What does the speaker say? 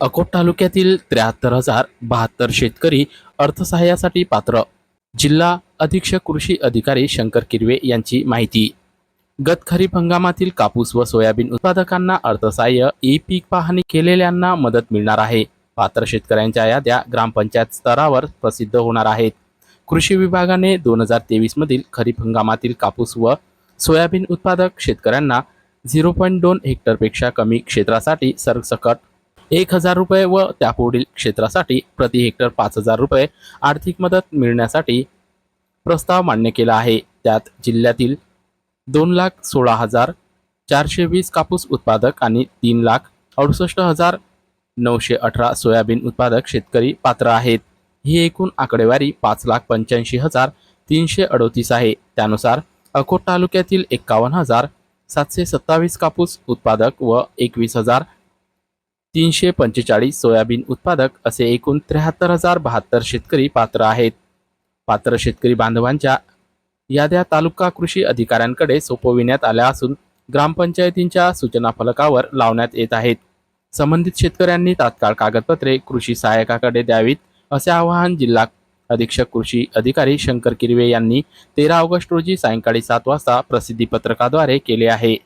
अकोट तालुक्यातील त्र्याहत्तर हजार बहात्तर शेतकरी अर्थसहाय्यासाठी पात्र. जिल्हा अधीक्षक कृषी अधिकारी शंकर किरवे यांची माहिती. गत खरीप हंगामातील कापूस व सोयाबीन उत्पादकांना अर्थसहाय्य ई पीक पाहणी केलेल्यांना मदत मिळणार आहे. पात्र शेतकऱ्यांच्या याद्या ग्रामपंचायत स्तरावर प्रसिद्ध होणार आहेत. कृषी विभागाने दोन हजार तेवीस मधील खरीप हंगामातील कापूस व सोयाबीन उत्पादक शेतकऱ्यांना झिरो पॉईंट दोन हेक्टरपेक्षा कमी क्षेत्रासाठी सरसकट एक हजार रुपये व त्यापुढील क्षेत्रासाठी प्रति हेक्टर पाच हजार रुपये आर्थिक मदत मिळण्यासाठी प्रस्ताव मान्य केला आहे. त्यात जिल्ह्यातील दोन लाख सोळा हजार चारशे वीस कापूस उत्पादक आणि तीन लाख अडुसष्ट हजार नऊशे अठरा सोयाबीन उत्पादक शेतकरी पात्र आहेत. ही एकूण आकडेवारी पाच लाख पंच्याऐंशी हजार तीनशे अडोतीस आहे. त्यानुसार अकोट तालुक्यातील एक्कावन्न हजार सातशे सत्तावीस कापूस उत्पादक व एकवीस हजार तीनशे पंचेचाळीस सोयाबीन उत्पादक असे एकूण त्र्याहत्तर हजार बहात्तर शेतकरी पात्र आहेत. पात्र शेतकरी बांधवांच्या याद्या तालुका कृषी अधिकाऱ्यांकडे सोपविण्यात आल्या असून ग्रामपंचायतींच्या सूचना फलकावर लावण्यात येत आहेत. संबंधित शेतकऱ्यांनी तात्काळ कागदपत्रे कृषी सहाय्यकाकडे द्यावीत असे आवाहन जिल्हा अधीक्षक कृषी अधिकारी शंकर किरवे यांनी तेरा ऑगस्ट रोजी सायंकाळी सात वाजता प्रसिद्धी पत्रकाद्वारे केले आहे.